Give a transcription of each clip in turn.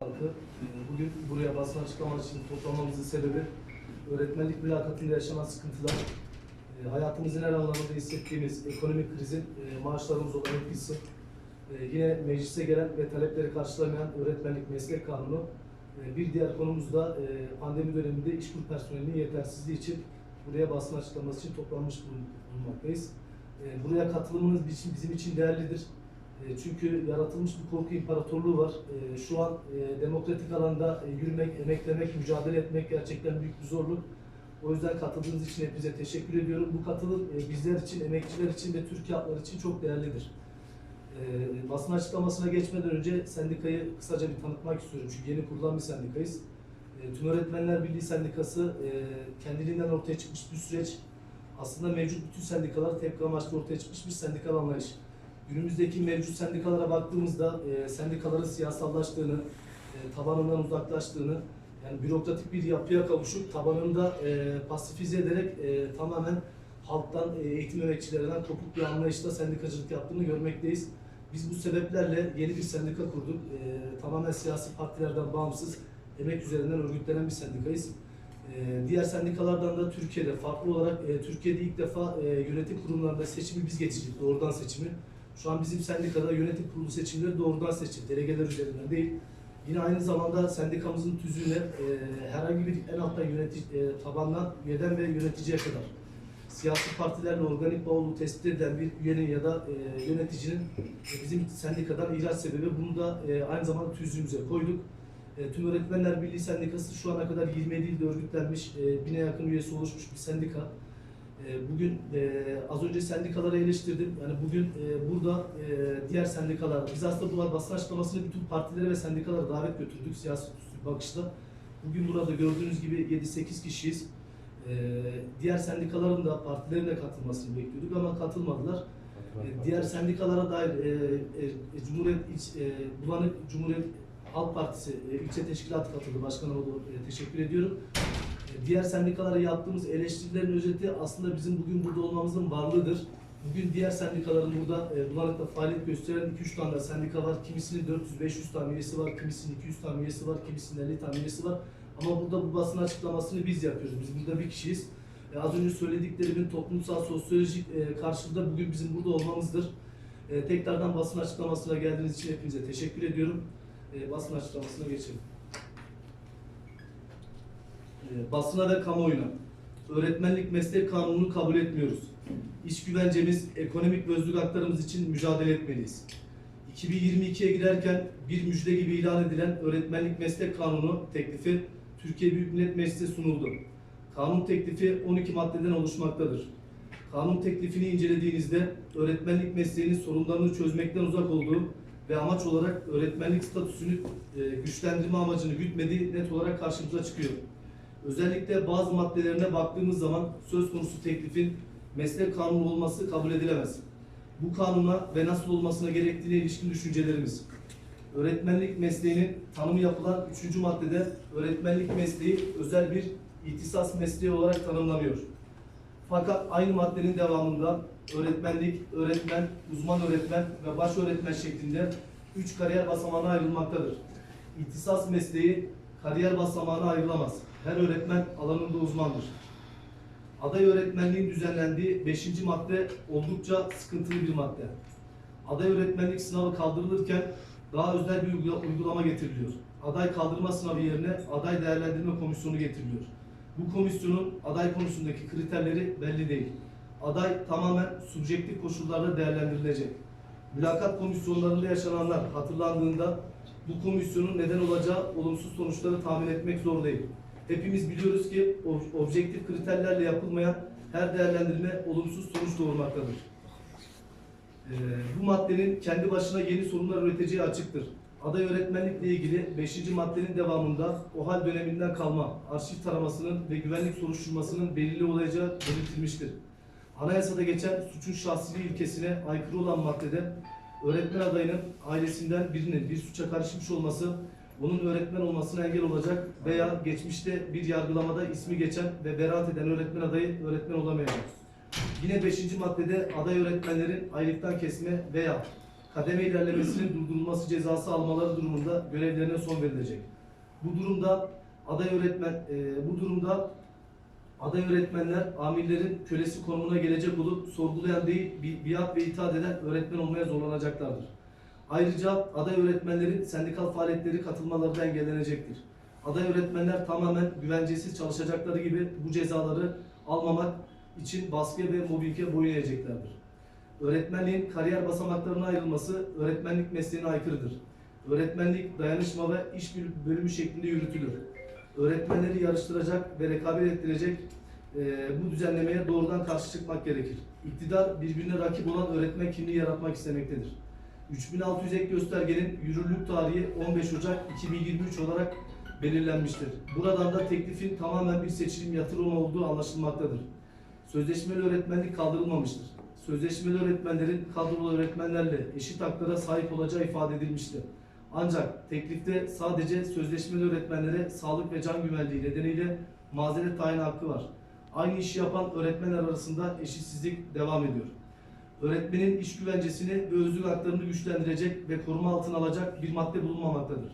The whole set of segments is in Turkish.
halkı e, bugün buraya basın açıklaması için toplanmamızın sebebi öğretmenlik mülakatında yaşanan sıkıntılar, e, hayatımızın her alanında hissettiğimiz ekonomik krizin e, maaşlarımız olan etkisi, yine meclise gelen ve talepleri karşılamayan öğretmenlik meslek kanunu, bir diğer konumuz da pandemi döneminde işkur personelinin yetersizliği için buraya basın açıklaması için toplanmış bulun- bulunmaktayız. Buraya katılımınız bizim için değerlidir. E, Çünkü yaratılmış bir korku imparatorluğu var. E, Şu an e, demokratik alanda yürümek, emeklemek, mücadele etmek gerçekten büyük bir zorluk. O yüzden katıldığınız için hepinize teşekkür ediyorum. Bu katılım bizler için, emekçiler için ve Türkiye halkları için çok değerlidir. Basın açıklamasına geçmeden önce sendikayı kısaca bir tanıtmak istiyorum. Çünkü yeni kurulan bir sendikayız. Tüm Öğretmenler Birliği Sendikası kendiliğinden ortaya çıkmış bir süreç. Aslında mevcut bütün sendikalar tepki amaçlı ortaya çıkmış bir sendikal anlayış. Günümüzdeki mevcut sendikalara baktığımızda e, sendikaların siyasallaştığını, e, tabanından uzaklaştığını, yani bürokratik bir yapıya kavuşup tabanında e, pasifize ederek e, tamamen halktan, e, eğitim emekçilerinden kopuk bir anlayışla sendikacılık yaptığını görmekteyiz. Biz bu sebeplerle yeni bir sendika kurduk. E, tamamen siyasi partilerden bağımsız, emek üzerinden örgütlenen bir sendikayız. E, diğer sendikalardan da Türkiye'de farklı olarak e, Türkiye'de ilk defa e, yönetim kurumlarında seçimi biz geçirdik, doğrudan seçimi. Şu an bizim sendikada yönetim kurulu seçimleri doğrudan seçim, delegeler üzerinden değil. Yine aynı zamanda sendikamızın tüzüğüne e, herhangi bir en alttan yönetici, e, tabandan üyeden ve yöneticiye kadar siyasi partilerle organik bağ olduğu tespit edilen bir üyenin ya da e, yöneticinin e, bizim sendikadan ihraç sebebi. Bunu da e, aynı zamanda tüzüğümüze koyduk. E, Tüm Öğretmenler Birliği Sendikası şu ana kadar 27 ilde örgütlenmiş, e, bine yakın üyesi oluşmuş bir sendika. E, Bugün e, az önce sendikaları eleştirdim. Yani bugün e, burada e, diğer sendikalar, biz aslında bu basın açıklamasını bütün partilere ve sendikalara davet götürdük siyasi bakışla. Bugün burada gördüğünüz gibi 7-8 kişiyiz. E, diğer sendikaların da partilerin de katılmasını bekliyorduk ama katılmadılar. E, diğer sendikalara dair Cumhuriyet Bulanık Cumhuriyet Halk Partisi ilçe teşkilatı katıldı. Başkanım e, teşekkür ediyorum. Diğer sendikalara yaptığımız eleştirilerin özeti aslında bizim bugün burada olmamızın varlığıdır. Bugün diğer sendikaların burada e, Bulanık'ta faaliyet gösteren 2-3 tane sendika var. Kimisinin 400-500 tane üyesi var, kimisinin 200 tane üyesi var, kimisinin 50 tane üyesi var. Ama burada bu basın açıklamasını biz yapıyoruz. Biz burada bir kişiyiz. E, az önce söylediklerimin toplumsal, sosyolojik e, karşılığı bugün bizim burada olmamızdır. E, tekrardan basın açıklamasına geldiğiniz için hepinize teşekkür ediyorum. E, basın açıklamasına geçelim. E, basına ve kamuoyuna. Öğretmenlik meslek kanununu kabul etmiyoruz. İş güvencemiz, ekonomik ve özlük haklarımız için mücadele etmeliyiz. 2022'ye girerken bir müjde gibi ilan edilen öğretmenlik meslek kanunu teklifi Türkiye Büyük Millet Meclisi'ne sunuldu. Kanun teklifi 12 maddeden oluşmaktadır. Kanun teklifini incelediğinizde öğretmenlik mesleğinin sorunlarını çözmekten uzak olduğu ve amaç olarak öğretmenlik statüsünü e, güçlendirme amacını gütmediği net olarak karşımıza çıkıyor. Özellikle bazı maddelerine baktığımız zaman söz konusu teklifin meslek kanunu olması kabul edilemez. Bu kanuna ve nasıl olmasına gerektiğine ilişkin düşüncelerimiz. Öğretmenlik mesleğinin tanımı yapılan 3. maddede öğretmenlik mesleği özel bir ihtisas mesleği olarak tanımlanıyor. Fakat aynı maddenin devamında öğretmenlik, öğretmen, uzman öğretmen ve baş öğretmen şeklinde üç kariyer basamağına ayrılmaktadır. İhtisas mesleği kariyer basamağına ayrılamaz. Her öğretmen alanında uzmandır. Aday öğretmenliğin düzenlendiği 5. madde oldukça sıkıntılı bir madde. Aday öğretmenlik sınavı kaldırılırken daha özel bir uygula- uygulama getiriliyor. Aday kaldırma sınavı yerine aday değerlendirme komisyonu getiriliyor. Bu komisyonun aday konusundaki kriterleri belli değil. Aday tamamen subjektif koşullarda değerlendirilecek. Mülakat komisyonlarında yaşananlar hatırlandığında bu komisyonun neden olacağı olumsuz sonuçları tahmin etmek zor değil. Hepimiz biliyoruz ki ob- objektif kriterlerle yapılmayan her değerlendirme olumsuz sonuç doğurmaktadır. Ee, bu maddenin kendi başına yeni sorunlar üreteceği açıktır. Aday öğretmenlikle ilgili 5. maddenin devamında OHAL döneminden kalma arşiv taramasının ve güvenlik soruşturmasının belirli olacağı belirtilmiştir. Anayasada geçen suçun şahsiliği ilkesine aykırı olan maddede öğretmen adayının ailesinden birinin bir suça karışmış olması onun öğretmen olmasına engel olacak veya geçmişte bir yargılamada ismi geçen ve beraat eden öğretmen adayı öğretmen olamayacak. Yine 5. maddede aday öğretmenlerin aylıktan kesme veya kademe ilerlemesinin durdurulması cezası almaları durumunda görevlerine son verilecek. Bu durumda aday öğretmen e, bu durumda aday öğretmenler amirlerin kölesi konumuna gelecek olup sorgulayan değil bi- biat ve itaat eden öğretmen olmaya zorlanacaklardır. Ayrıca aday öğretmenlerin sendikal faaliyetleri katılmaları da engellenecektir. Aday öğretmenler tamamen güvencesiz çalışacakları gibi bu cezaları almamak için baskıya ve mobbinge boyun eğeceklerdir. Öğretmenliğin kariyer basamaklarına ayrılması öğretmenlik mesleğine aykırıdır. Öğretmenlik dayanışma ve iş böl- bölümü şeklinde yürütülür. Öğretmenleri yarıştıracak ve rekabet ettirecek e, bu düzenlemeye doğrudan karşı çıkmak gerekir. İktidar birbirine rakip olan öğretmen kimliği yaratmak istemektedir. 3600 ek göstergenin yürürlük tarihi 15 Ocak 2023 olarak belirlenmiştir. Buradan da teklifin tamamen bir seçilim yatırım olduğu anlaşılmaktadır. Sözleşmeli öğretmenlik kaldırılmamıştır. Sözleşmeli öğretmenlerin kadrolu öğretmenlerle eşit haklara sahip olacağı ifade edilmiştir. Ancak teklifte sadece sözleşmeli öğretmenlere sağlık ve can güvenliği nedeniyle mazeret tayin hakkı var. Aynı işi yapan öğretmenler arasında eşitsizlik devam ediyor. Öğretmenin iş güvencesini ve özlük haklarını güçlendirecek ve koruma altına alacak bir madde bulunmamaktadır.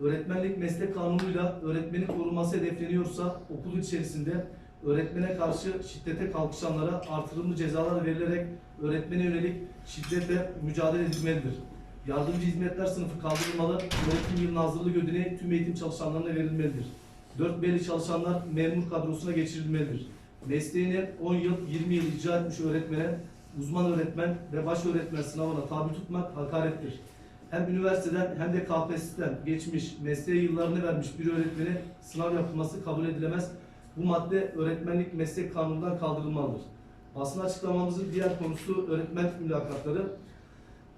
Öğretmenlik meslek kanunuyla öğretmenin korunması hedefleniyorsa okul içerisinde öğretmene karşı şiddete kalkışanlara artırımlı cezalar verilerek öğretmene yönelik şiddetle mücadele edilmelidir. Yardımcı hizmetler sınıfı kaldırılmalı, öğretim yılının hazırlık ödeneği tüm eğitim çalışanlarına verilmelidir. 4 belli çalışanlar memur kadrosuna geçirilmelidir. Mesleğini 10 yıl, 20 yıl icra etmiş öğretmene, uzman öğretmen ve baş öğretmen sınavına tabi tutmak hakarettir. Hem üniversiteden hem de KPSS'den geçmiş, mesleğe yıllarını vermiş bir öğretmene sınav yapılması kabul edilemez. Bu madde öğretmenlik meslek kanunundan kaldırılmalıdır. Basın açıklamamızın diğer konusu öğretmen mülakatları.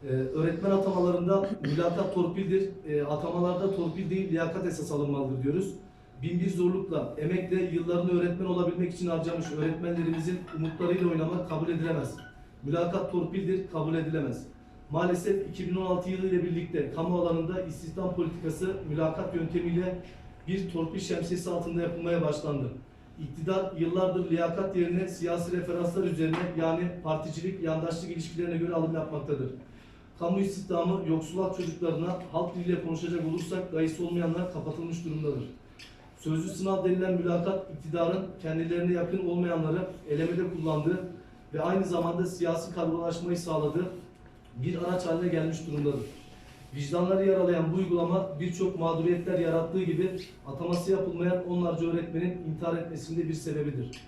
Ee, öğretmen atamalarında mülakat torpildir. Ee, atamalarda torpil değil liyakat esas alınmalıdır diyoruz. Bin bir zorlukla, emekle yıllarını öğretmen olabilmek için harcamış öğretmenlerimizin umutlarıyla oynamak kabul edilemez. Mülakat torpildir, kabul edilemez. Maalesef 2016 yılı ile birlikte kamu alanında istihdam politikası mülakat yöntemiyle bir torpil şemsiyesi altında yapılmaya başlandı. İktidar yıllardır liyakat yerine siyasi referanslar üzerine yani particilik, yandaşlık ilişkilerine göre alım yapmaktadır. Kamu istihdamı yoksulak çocuklarına halk diliyle konuşacak olursak dayısı olmayanlar kapatılmış durumdadır. Sözlü sınav denilen mülakat iktidarın kendilerine yakın olmayanları elemede kullandığı ve aynı zamanda siyasi kadrolaşmayı sağladığı bir araç haline gelmiş durumdadır. Vicdanları yaralayan bu uygulama birçok mağduriyetler yarattığı gibi ataması yapılmayan onlarca öğretmenin intihar etmesinde bir sebebidir.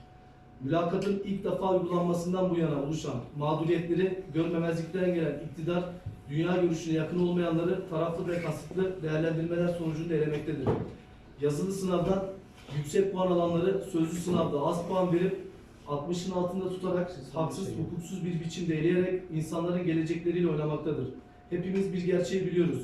Mülakatın ilk defa uygulanmasından bu yana oluşan mağduriyetleri görmemezlikten gelen iktidar, dünya görüşüne yakın olmayanları taraflı ve kasıtlı değerlendirmeler sonucunda elemektedir. Yazılı sınavdan yüksek puan alanları sözlü sınavda az puan verip 60'ın altında tutarak haksız, hukuksuz bir biçimde eleyerek insanların gelecekleriyle oynamaktadır. Hepimiz bir gerçeği biliyoruz.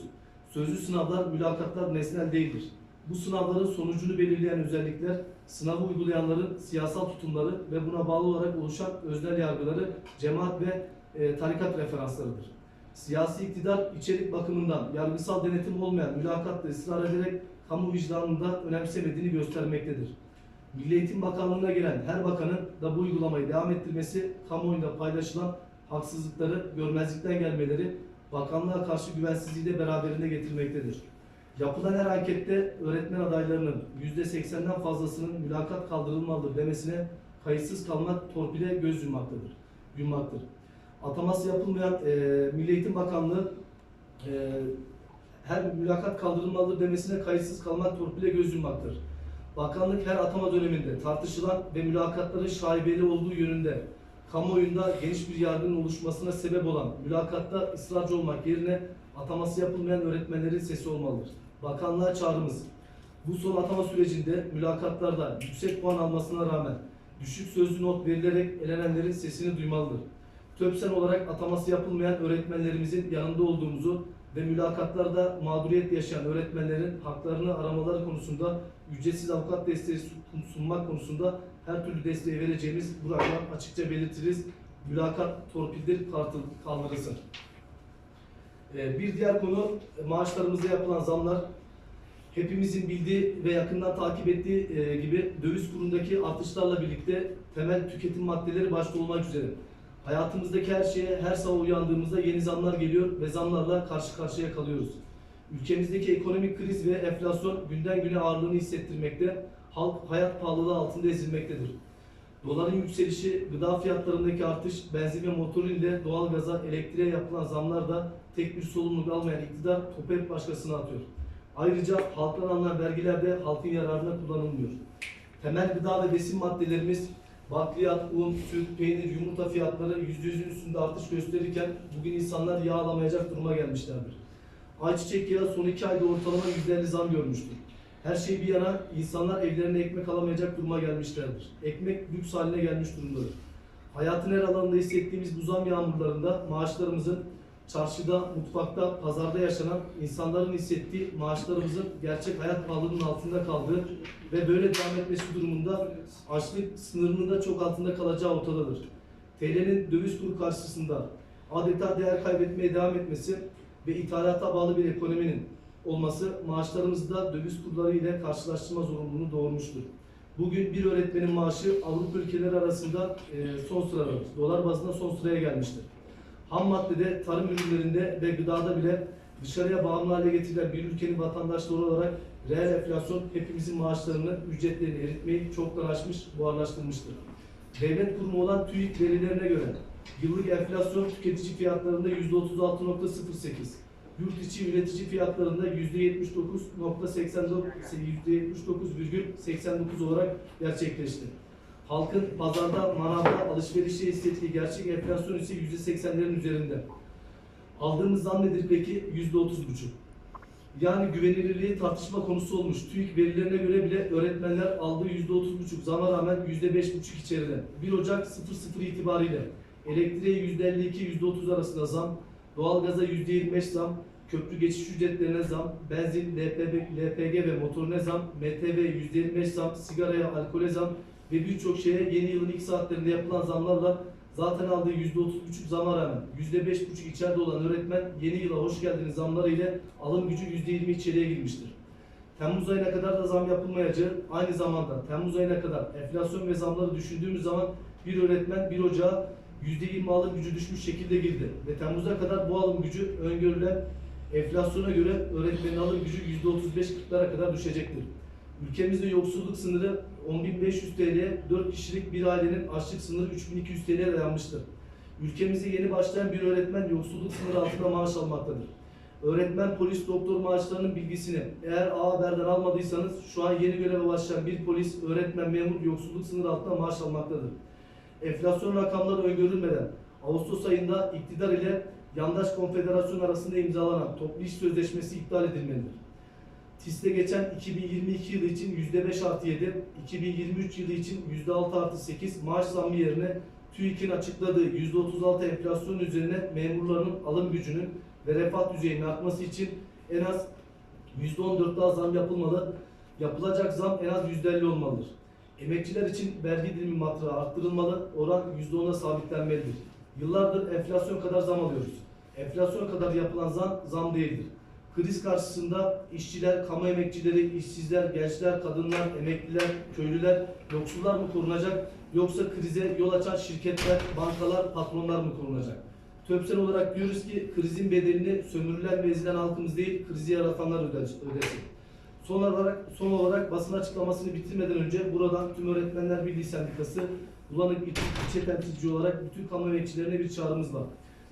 Sözlü sınavlar, mülakatlar nesnel değildir. Bu sınavların sonucunu belirleyen özellikler, sınavı uygulayanların siyasal tutumları ve buna bağlı olarak oluşan öznel yargıları, cemaat ve e, tarikat referanslarıdır. Siyasi iktidar içerik bakımından yargısal denetim olmayan mülakatta ısrar ederek kamu vicdanında önemsemediğini göstermektedir. Milli Eğitim Bakanlığı'na gelen her bakanın da bu uygulamayı devam ettirmesi, kamuoyunda paylaşılan haksızlıkları görmezlikten gelmeleri, bakanlığa karşı güvensizliği de beraberinde getirmektedir. Yapılan her ankette öğretmen adaylarının %80'den fazlasının mülakat kaldırılmalıdır demesine kayıtsız kalmak torpile göz yummaktadır. Yummaktır. Ataması yapılmayan e, Milli Eğitim Bakanlığı e, her mülakat kaldırılmalıdır demesine kayıtsız kalmak torpile göz yummaktır. Bakanlık her atama döneminde tartışılan ve mülakatların şaibeli olduğu yönünde kamuoyunda geniş bir yargının oluşmasına sebep olan mülakatta ısrarcı olmak yerine ataması yapılmayan öğretmenlerin sesi olmalıdır. Bakanlığa çağrımız. Bu son atama sürecinde mülakatlarda yüksek puan almasına rağmen düşük sözlü not verilerek elenenlerin sesini duymalıdır. TÖPSEN olarak ataması yapılmayan öğretmenlerimizin yanında olduğumuzu ve mülakatlarda mağduriyet yaşayan öğretmenlerin haklarını aramaları konusunda ücretsiz avukat desteği sun- sunmak konusunda her türlü desteği vereceğimiz buradan açıkça belirtiriz. Mülakat torpildir, kaldırılsın. Ee, Bir diğer konu e, maaşlarımıza yapılan zamlar. Hepimizin bildiği ve yakından takip ettiği e, gibi döviz kurundaki artışlarla birlikte temel tüketim maddeleri başta olmak üzere Hayatımızdaki her şeye her sabah uyandığımızda yeni zamlar geliyor ve zamlarla karşı karşıya kalıyoruz. Ülkemizdeki ekonomik kriz ve enflasyon günden güne ağırlığını hissettirmekte, halk hayat pahalılığı altında ezilmektedir. Doların yükselişi, gıda fiyatlarındaki artış, benzin ve motor ile doğalgaza, elektriğe yapılan zamlar da tek bir sorumluluk almayan iktidar topu hep başkasına atıyor. Ayrıca halktan alınan vergiler de halkın yararına kullanılmıyor. Temel gıda ve besin maddelerimiz bakliyat, un, süt, peynir, yumurta fiyatları %100'ün üstünde artış gösterirken bugün insanlar yağ alamayacak duruma gelmişlerdir. Ayçiçek yağı son iki ayda ortalama %50 zam görmüştür. Her şey bir yana insanlar evlerine ekmek alamayacak duruma gelmişlerdir. Ekmek lüks haline gelmiş durumdadır. Hayatın her alanında hissettiğimiz bu zam yağmurlarında maaşlarımızın çarşıda, mutfakta, pazarda yaşanan insanların hissettiği maaşlarımızın gerçek hayat pahalılığının altında kaldığı ve böyle devam etmesi durumunda açlık sınırının da çok altında kalacağı ortadadır. TL'nin döviz kuru karşısında adeta değer kaybetmeye devam etmesi ve ithalata bağlı bir ekonominin olması maaşlarımızı da döviz kurları ile karşılaştırma zorunluluğunu doğurmuştur. Bugün bir öğretmenin maaşı Avrupa ülkeleri arasında e, son sırada, dolar bazında son sıraya gelmiştir. Ham maddede, tarım ürünlerinde ve gıdada bile dışarıya bağımlı hale getirilen bir ülkenin vatandaşları olarak reel enflasyon hepimizin maaşlarını, ücretlerini eritmeyi çoktan aşmış, buharlaştırmıştır. Devlet kurumu olan TÜİK verilerine göre yıllık enflasyon tüketici fiyatlarında %36.08, yurt içi üretici fiyatlarında %79.89 %79,89 olarak gerçekleşti. Halkın pazarda, manavda, alışverişte hissettiği gerçek enflasyon ise %80'lerin üzerinde. Aldığımız zam nedir peki? %30,5. Yani güvenilirliği tartışma konusu olmuş. TÜİK verilerine göre bile öğretmenler aldığı %30,5 zama rağmen %5,5 içeride. 1 Ocak 00 itibariyle elektriğe %52-%30 arasında zam, doğalgaza %25 zam, köprü geçiş ücretlerine zam, benzin, LPG, LPG ve motorine zam, MTV %25 zam, sigaraya, alkole zam ve birçok şeye yeni yılın ilk saatlerinde yapılan zamlarla zaten aldığı %30,5 zama rağmen %5,5 içeride olan öğretmen yeni yıla hoş geldiniz zamları ile alım gücü %20 içeriye girmiştir. Temmuz ayına kadar da zam yapılmayacağı, aynı zamanda Temmuz ayına kadar enflasyon ve zamları düşündüğümüz zaman bir öğretmen 1 Ocağı %20 alım gücü düşmüş şekilde girdi. Ve Temmuz'a kadar bu alım gücü öngörülen enflasyona göre öğretmenin alım gücü %35-40'lara kadar düşecektir. Ülkemizde yoksulluk sınırı 10.500 TL'ye 4 kişilik bir ailenin açlık sınırı 3.200 TL'ye dayanmıştır. Ülkemize yeni başlayan bir öğretmen yoksulluk sınırı altında maaş almaktadır. Öğretmen, polis, doktor maaşlarının bilgisini eğer A Haber'den almadıysanız şu an yeni göreve başlayan bir polis, öğretmen, memur yoksulluk sınırı altında maaş almaktadır. Enflasyon rakamları öngörülmeden Ağustos ayında iktidar ile yandaş konfederasyon arasında imzalanan toplu iş sözleşmesi iptal edilmelidir. TİS'te geçen 2022 yılı için %5 artı 7, 2023 yılı için %6 artı 8 maaş zammı yerine TÜİK'in açıkladığı %36 enflasyon üzerine memurların alım gücünün ve refah düzeyinin artması için en az %14 daha zam yapılmalı. Yapılacak zam en az %50 olmalıdır. Emekçiler için vergi dilimi matrağı arttırılmalı, oran %10'a sabitlenmelidir. Yıllardır enflasyon kadar zam alıyoruz. Enflasyon kadar yapılan zam, zam değildir. Kriz karşısında işçiler, kamu emekçileri, işsizler, gençler, kadınlar, emekliler, köylüler, yoksullar mı korunacak yoksa krize yol açan şirketler, bankalar, patronlar mı korunacak? Töpsel olarak diyoruz ki krizin bedelini sömürülen ve ezilen halkımız değil, krizi yaratanlar ödesin. Son olarak, son olarak basın açıklamasını bitirmeden önce buradan tüm Öğretmenler Birliği Sendikası, Bulanık ilçe temsilci olarak bütün kamu emekçilerine bir çağrımız var.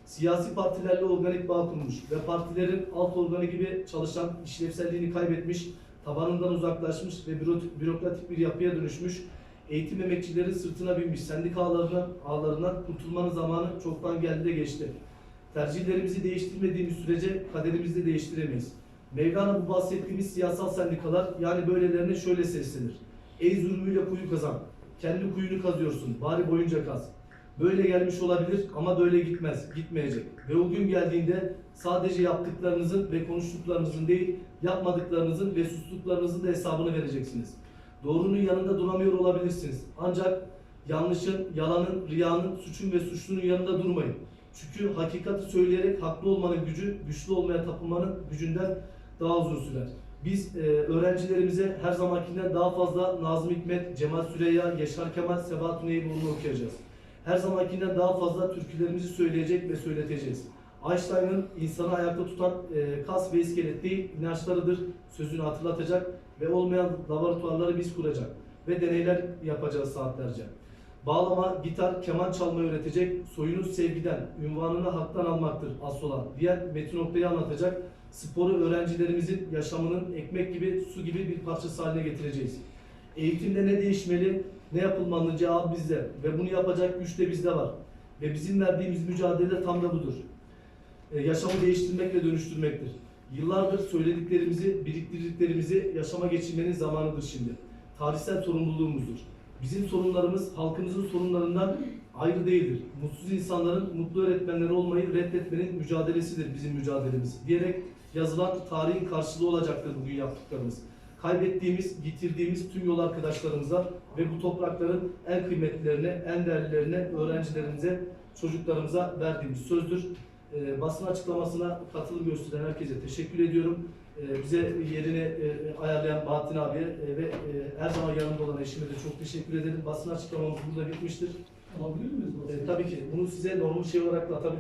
Siyasi partilerle organik bağ kurmuş ve partilerin alt organı gibi çalışan, işlevselliğini kaybetmiş, tabanından uzaklaşmış ve büro- bürokratik bir yapıya dönüşmüş, eğitim emekçilerin sırtına binmiş sendika ağlarından, ağlarından kurtulmanın zamanı çoktan geldi de geçti. Tercihlerimizi değiştirmediğimiz sürece kaderimizi de değiştiremeyiz. Mevlana bu bahsettiğimiz siyasal sendikalar yani böylelerine şöyle seslenir. Ey zulmüyle kuyu kazan, kendi kuyunu kazıyorsun, bari boyunca kaz. Böyle gelmiş olabilir ama böyle gitmez, gitmeyecek. Ve o gün geldiğinde sadece yaptıklarınızın ve konuştuklarınızın değil, yapmadıklarınızın ve sustuklarınızın da hesabını vereceksiniz. Doğrunun yanında duramıyor olabilirsiniz. Ancak yanlışın, yalanın, riyanın, suçun ve suçlunun yanında durmayın. Çünkü hakikati söyleyerek haklı olmanın gücü, güçlü olmaya tapınmanın gücünden daha uzun sürer. Biz e, öğrencilerimize her zamankinden daha fazla Nazım Hikmet, Cemal Süreyya, Yaşar Kemal, Sebahat Tüney'i okuyacağız. Her zamankinden daha fazla türkülerimizi söyleyecek ve söyleteceğiz. Einstein'ın insanı ayakta tutan e, kas ve iskelet değil, inançlarıdır sözünü hatırlatacak ve olmayan laboratuvarları biz kuracak ve deneyler yapacağız saatlerce. Bağlama, gitar, keman çalmayı öğretecek, soyunuz sevgiden, ünvanını haktan almaktır asıl olan. Diğer metin noktayı anlatacak, sporu öğrencilerimizin yaşamının ekmek gibi, su gibi bir parçası haline getireceğiz. Eğitimde ne değişmeli, ne yapılmalı cevabı bizde ve bunu yapacak güç de bizde var. Ve bizim verdiğimiz mücadele tam da budur. Ee, yaşamı değiştirmek ve dönüştürmektir. Yıllardır söylediklerimizi, biriktirdiklerimizi yaşama geçirmenin zamanıdır şimdi. Tarihsel sorumluluğumuzdur. Bizim sorunlarımız halkımızın sorunlarından ayrı değildir. Mutsuz insanların mutlu öğretmenleri olmayı reddetmenin mücadelesidir bizim mücadelemiz diyerek yazılan tarihin karşılığı olacaktır bugün yaptıklarımız. Kaybettiğimiz, yitirdiğimiz tüm yol arkadaşlarımıza ve bu toprakların en kıymetlilerine, en değerlilerine, öğrencilerimize, çocuklarımıza verdiğimiz sözdür. Ee, basın açıklamasına katılım gösteren herkese teşekkür ediyorum. Ee, bize yerini e, ayarlayan Bahattin abiye e, ve e, her zaman yanımda olan eşime de çok teşekkür ederim. Basın açıklamamız burada bitmiştir. Alabilir miyiz? Ee, tabii ki bunu size normal şey olarak da atabilirim.